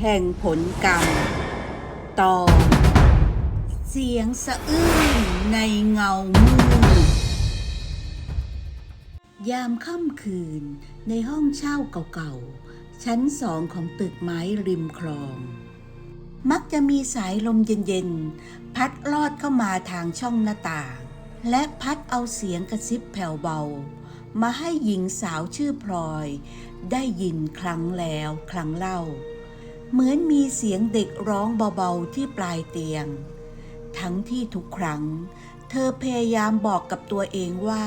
แห่งผลกรรม ตอนเสียงสะอื้นในเงามืดยามค่ำคืนในห้องเช่าเก่าๆ ชั้นสองของตึกไม้ริมคลอง มักจะมีสายลมเย็นๆ พัดลอดเข้ามาทางช่องหน้าต่าง และพัดเอาเสียงกระซิบแผ่วเบา มาให้หญิงสาวชื่อพลอย ได้ยินครั้งแล้วครั้งเล่า เหมือนมีเสียงเด็กร้องเบาๆที่ปลายเตียง ทั้งที่ทุกครั้ง เธอพยายามบอกกับตัวเองว่า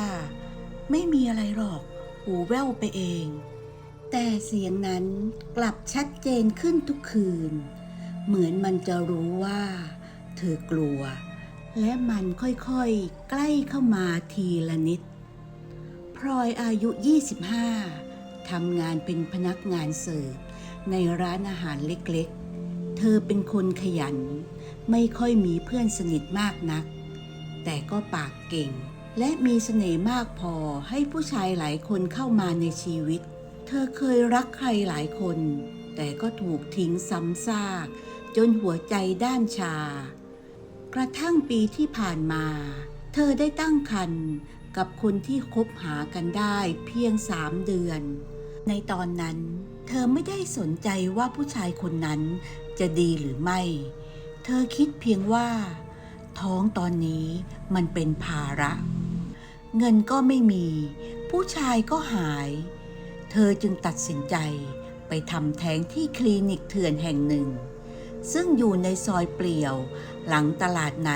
ไม่มีอะไรหรอก หูแว่วไปเอง แต่เสียงนั้นกลับชัดเจนขึ้นทุกคืน เหมือนมันจะรู้ว่า เธอกลัว และมันค่อยๆ ใกล้เข้ามาทีละนิด พลอยอายุ 25ทำงานเป็นพนักงานเสิร์ฟ ในร้านอาหารเล็กๆ เธอเป็นคนขยัน ไม่ค่อยมีเพื่อนสนิทมากนัก แต่ก็ปากเก่ง และมีเสน่ห์มากพอให้ผู้ชายหลายคนเข้ามาในชีวิต เธอเคยรักใครหลายคน แต่ก็ถูกทิ้งซ้ำซาก จนหัวใจด้านชา กระทั่งปีที่ผ่านมา เธอได้ตั้งครรภ์กับคนที่คบหากันได้เพียงสามเดือน ในตอนนั้น เธอไม่ได้สนใจว่าผู้ชายคนนั้นจะดีหรือไม่ เธอคิดเพียงว่า ท้องตอนนี้มันเป็นภาระ เงินก็ไม่มี ผู้ชายก็หาย เธอจึงตัดสินใจไปทำแท้งที่คลินิกเถื่อนแห่งหนึ่ง ซึ่งอยู่ในซอยเปลี่ยวหลังตลาดไหน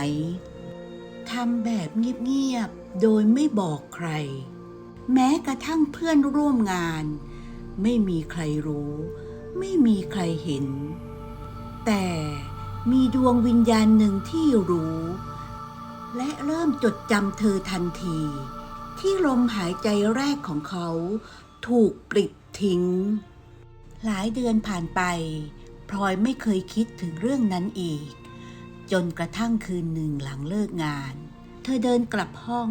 ทำแบบเงียบๆโดยไม่บอกใคร แม้กระทั่งเพื่อนร่วมงาน ไม่มีใครรู้ ไม่มีใครเห็น แต่มีดวงวิญญาณหนึ่งที่รู้ และเริ่มจดจำเธอทันที ที่ลมหายใจแรกของเขาถูกปลิดทิ้ง หลายเดือนผ่านไปพลอยไม่เคยคิดถึงเรื่องนั้นอีก จนกระทั่งคืนหนึ่งหลังเลิกงาน เธอเดินกลับห้อง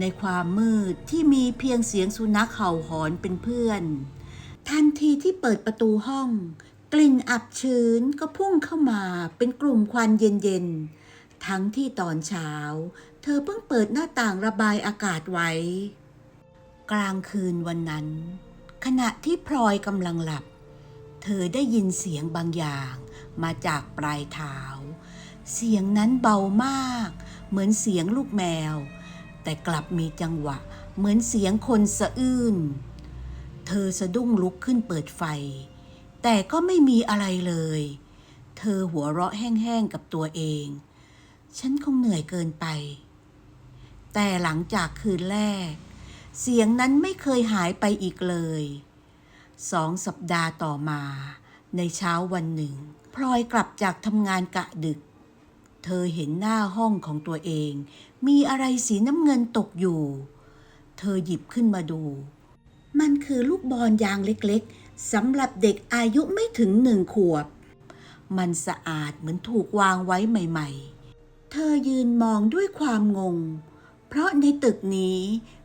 ในความมืดที่มีเพียงเสียงสุนัขเห่าหอนเป็นเพื่อน ทันทีที่เปิดประตูห้อง กลิ่นอับชื้นก็พุ่งเข้ามาเป็นกลุ่มควันเย็นๆ ทั้งที่ตอนเช้า เธอเพิ่งเปิดหน้าต่างระบายอากาศไว้ กลางคืนวันนั้น ขณะที่พลอยกำลังหลับ เธอได้ยินเสียงบางอย่างมาจากปลายเท้า เสียงนั้นเบามาก เหมือนเสียงลูกแมว แต่กลับมีจังหวะ เหมือนเสียงคนสะอื้น เธอสะดุ้งลุกขึ้นเปิดไฟ แต่ก็ไม่มีอะไรเลย เธอหัวเราะแห้งๆกับตัวเอง ฉันคงเหนื่อยเกินไป แต่หลังจากคืนแรก เสียงนั้นไม่เคยหายไปอีกเลย สองสัปดาห์ต่อมา ในเช้าวันหนึ่ง พลอยกลับจากทำงานกะดึก เธอเห็นหน้าห้องของตัวเอง มีอะไรสีน้ำเงินตกอยู่ เธอหยิบขึ้นมาดู มันคือลูกบอลยางเล็กๆสำหรับเด็กอายุไม่ถึงหนึ่งขวบ มันสะอาดเหมือนถูกวางไว้ใหม่ ๆ เธอยืนมองด้วยความงง เพราะในตึกนี้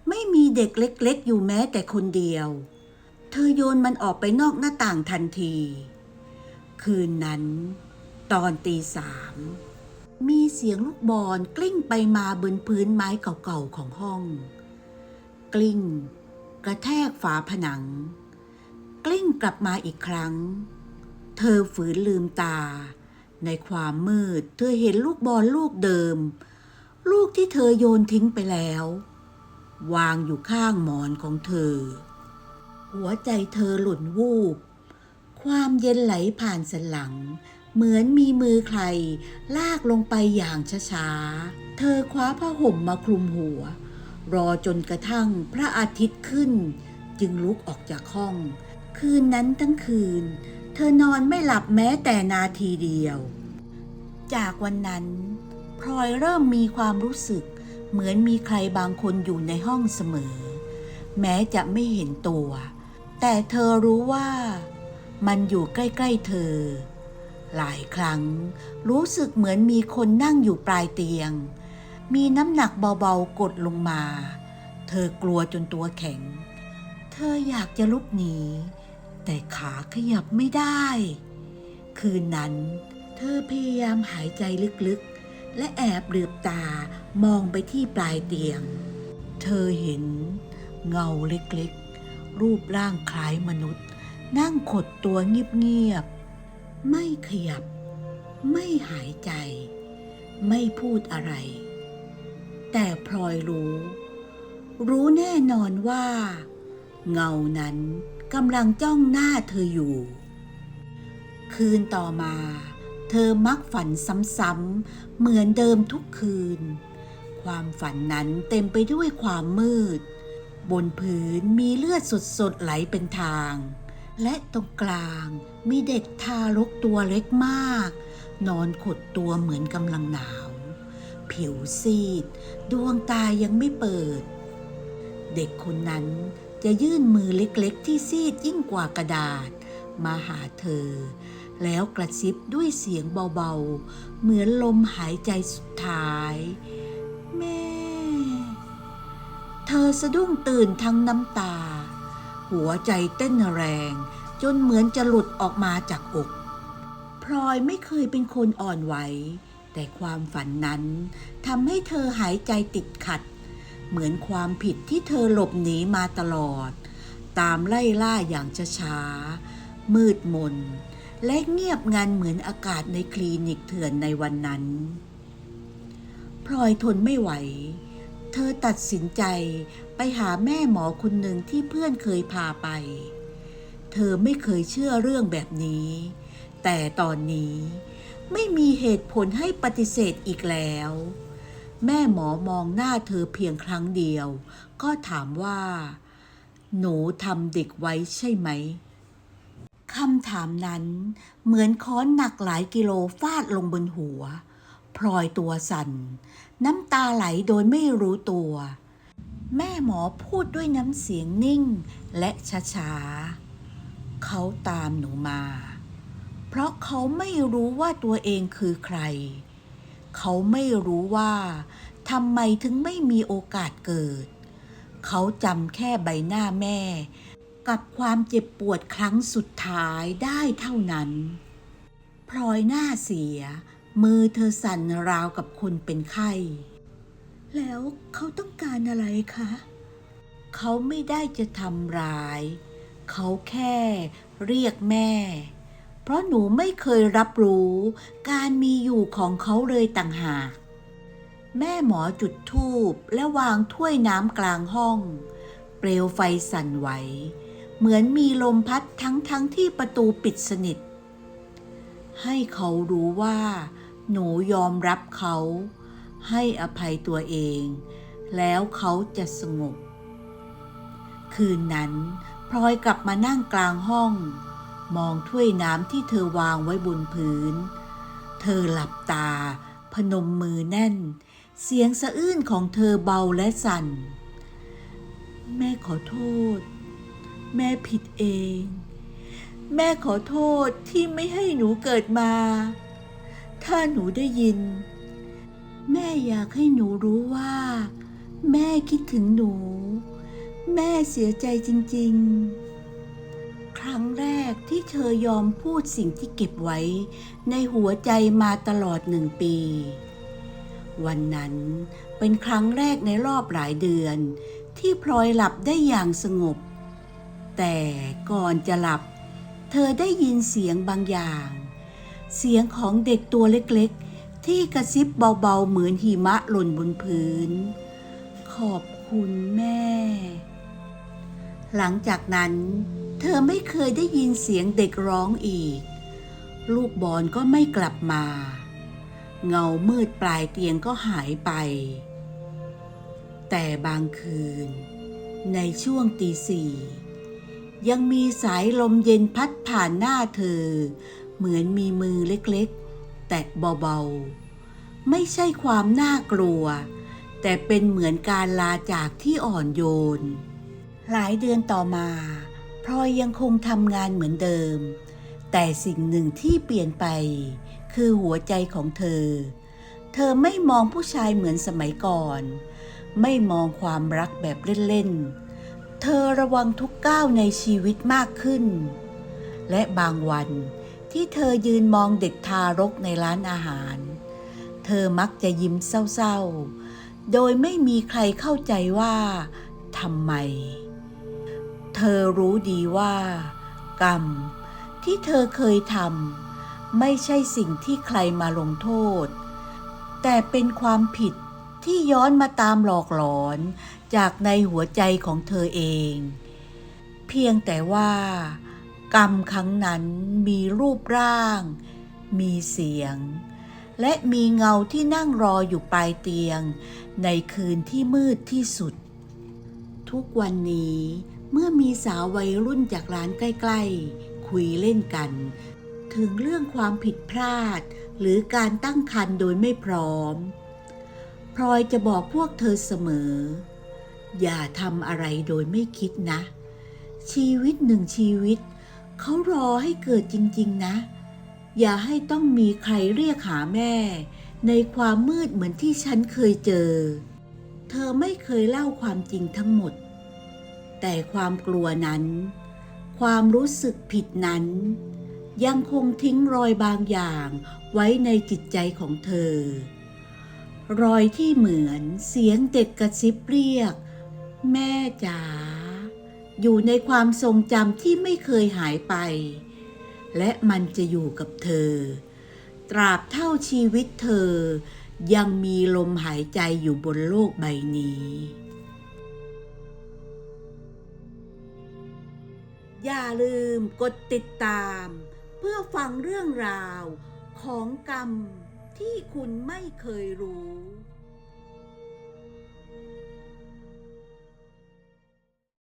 ไม่มีเด็กเล็กๆ อยู่แม้แต่คนเดียว เธอโยนมันออกไปนอกหน้าต่างทันที คืนนั้น ตอนตีสามมีเสียงลูกบอลกลิ้งไปมาบนพื้นไม้เก่าๆของห้อง กลิ้ง กระแทกฝาผนัง กลิ้งกลับมาอีกครั้ง เธอฝืนลืมตา ในความมืดเธอเห็นลูกบอลลูกเดิม ลูกที่เธอโยนทิ้งไปแล้ว วางอยู่ข้างหมอนของเธอ หัวใจเธอหล่นวูบ ความเย็นไหลผ่านสันหลัง เหมือนมีมือใคร ลากลงไปอย่างช้าๆ เธอคว้าผ้าห่มมาคลุมหัว รอจนกระทั่งพระอาทิตย์ขึ้น จึงลุกออกจากห้อง คืนนั้นทั้งคืน เธอนอนไม่หลับแม้แต่นาทีเดียว จากวันนั้นพลอยเริ่มมีความรู้สึก เหมือนมีใครบางคนอยู่ในห้องเสมอ แม้จะไม่เห็นตัว แต่เธอรู้ว่า มันอยู่ใกล้ๆเธอ หลายครั้งรู้สึกเหมือนมีคนนั่งอยู่ปลายเตียง มีน้ำหนักเบาๆกดลงมา เธอกลัวจนตัวแข็ง เธออยากจะลุกหนี แต่ขาขยับไม่ได้ คืนนั้น เธอพยายามหายใจลึกๆ และแอบเหลือบตามองไปที่ปลายเตียง เธอเห็นเงาเล็กๆ รูปร่างคล้ายมนุษย์ นั่งขดตัวเงียบๆ ไม่ขยับ ไม่หายใจ ไม่พูดอะไร แต่พลอยรู้ รู้แน่นอนว่า เงานั้นกำลังจ้องหน้าเธออยู่ คืนต่อมา เธอมักฝันซ้ำๆเหมือนเดิมทุกคืน ความฝันนั้นเต็มไปด้วยความมืด บนผืนมีเลือดสดๆไหลเป็นทาง และตรงกลางมีเด็กทารกตัวเล็กมาก นอนขดตัวเหมือนกำลังหนาว ผิวซีด ดวงตายังไม่เปิด เด็กคนนั้นจะยื่นมือเล็กๆ ที่ซีดยิ่งกว่ากระดาษ มาหาเธอ แล้วกระซิบด้วยเสียงเบาๆ เหมือนลมหายใจสุดท้าย แม่ เธอสะดุ้งตื่นทั้งน้ำตา หัวใจเต้นแรง จนเหมือนจะหลุดออกมาจากอก พลอยไม่เคยเป็นคนอ่อนไหว แต่ความฝันนั้นทำให้เธอหายใจติดขัด เหมือนความผิดที่เธอหลบหนีมาตลอด ตามไล่ล่าอย่างช้าๆมืดมน และเงียบงันเหมือนอากาศในคลินิกเถื่อนในวันนั้น พลอยทนไม่ไหว เธอตัดสินใจไปหาแม่หมอคนหนึ่งที่เพื่อนเคยพาไป เธอไม่เคยเชื่อเรื่องแบบนี้ แต่ตอนนี้ ไม่มีเหตุผลให้ปฏิเสธอีกแล้ว แม่หมอมองหน้าเธอเพียงครั้งเดียว ก็ถามว่า หนูทำเด็กไว้ใช่ไหมคำถามนั้นเหมือนค้อนหนักหลายกิโลฟาดลงบนหัว พลอยตัวสั่น น้ำตาไหลโดยไม่รู้ตัว แม่หมอพูดด้วยน้ำเสียงนิ่งและช้าๆเขาตามหนูมา เพราะเขาไม่รู้ว่าตัวเองคือใคร เขาไม่รู้ว่าทำไมถึงไม่มีโอกาสเกิด เขาจำแค่ใบหน้าแม่ กับความเจ็บปวดครั้งสุดท้ายได้เท่านั้นพลอยหน้าเสีย มือเธอสั่นราวกับคนเป็นไข้ แล้วเขาต้องการอะไรคะ เขาไม่ได้จะทำร้าย เขาแค่เรียกแม่ ราะหนูไม่เคยรับรู้ การมีอยู่ของเขาเลยต่างหาก แม่หมอจุดธูปและวางถ้วยน้ำกลางห้อง เปลวไฟสั่นไหว เหมือนมีลมพัดทั้งทั้งที่ประตูปิดสนิท ให้เขารู้ว่า หนูยอมรับเขา ให้อภัยตัวเอง แล้วเขาจะสงบ คืนนั้นพลอยกลับมานั่งกลางห้อง มองถ้วยน้ำที่เธอวางไว้บนพื้น เธอหลับตา พนมมือแน่น เสียงสะอื้นของเธอเบาและสั่น แม่ขอโทษ แม่ผิดเอง แม่ขอโทษที่ไม่ให้หนูเกิดมา ถ้าหนูได้ยิน แม่อยากให้หนูรู้ว่า แม่คิดถึงหนู แม่เสียใจจริง ๆ ครั้งแรกที่เธอยอมพูดสิ่งที่เก็บไว้ ในหัวใจมาตลอดหนึ่งปี วันนั้นเป็นครั้งแรกในรอบหลายเดือน ที่พลอยหลับได้อย่างสงบ แต่ก่อนจะหลับ เธอได้ยินเสียงบางอย่าง เสียงของเด็กตัวเล็กๆ ที่กระซิบเบาๆเหมือนหิมะหล่นบนพื้น ขอบคุณแม่ หลังจากนั้น เธอไม่เคยได้ยินเสียงเด็กร้องอีก ลูกบอลก็ไม่กลับมา เงามืดปลายเตียงก็หายไป แต่บางคืน ในช่วงตีสี่ยังมีสายลมเย็นพัดผ่านหน้าเธอ เหมือนมีมือเล็กๆ แตะเบาๆ ไม่ใช่ความน่ากลัว แต่เป็นเหมือนการลาจากที่อ่อนโยน หลายเดือนต่อมา ลอยยังคงทำงานเหมือนเดิม แต่สิ่งหนึ่งที่เปลี่ยนไป คือหัวใจของเธอ เธอไม่มองผู้ชายเหมือนสมัยก่อน ไม่มองความรักแบบเล่นๆ เธอระวังทุกก้าวในชีวิตมากขึ้น และบางวันที่เธอยืนมองเด็กทารกในร้านอาหาร เธอมักจะยิ้มเศร้าๆ โดยไม่มีใครเข้าใจว่าทำไม เธอรู้ดีว่า กรรมที่เธอเคยทำไม่ใช่สิ่งที่ใครมาลงโทษ แต่เป็นความผิดที่ย้อนมาตามหลอกหลอนจากในหัวใจของเธอเอง เพียงแต่ว่า กรรมครั้งนั้นมีรูปร่าง มีเสียง และมีเงาที่นั่งรออยู่ปลายเตียง ในคืนที่มืดที่สุด ทุกวันนี้ เมื่อมีสาววัยรุ่นจากร้านใกล้ๆ คุยเล่นกัน ถึงเรื่องความผิดพลาด หรือการตั้งครรภ์โดยไม่พร้อม พลอยจะบอกพวกเธอเสมอ อย่าทำอะไรโดยไม่คิดนะ ชีวิตหนึ่งชีวิต เขารอให้เกิดจริง ๆ นะ อย่าให้ต้องมีใครเรียกหาแม่ ในความมืดเหมือนที่ฉันเคยเจอ เธอไม่เคยเล่าความจริงทั้งหมด แต่ความกลัวนั้น ความรู้สึกผิดนั้น ยังคงทิ้งรอยบางอย่างไว้ในจิตใจของเธอ รอยที่เหมือนเสียงเด็กกระซิบเรียก แม่จ๋าอยู่ในความทรงจำที่ไม่เคยหายไป และมันจะอยู่กับเธอ ตราบเท่าชีวิตเธอยังมีลมหายใจอยู่บนโลกใบนี้ อย่าลืมกดติดตาม เพื่อฟังเรื่องราวของกรรมที่คุณไม่เคยรู้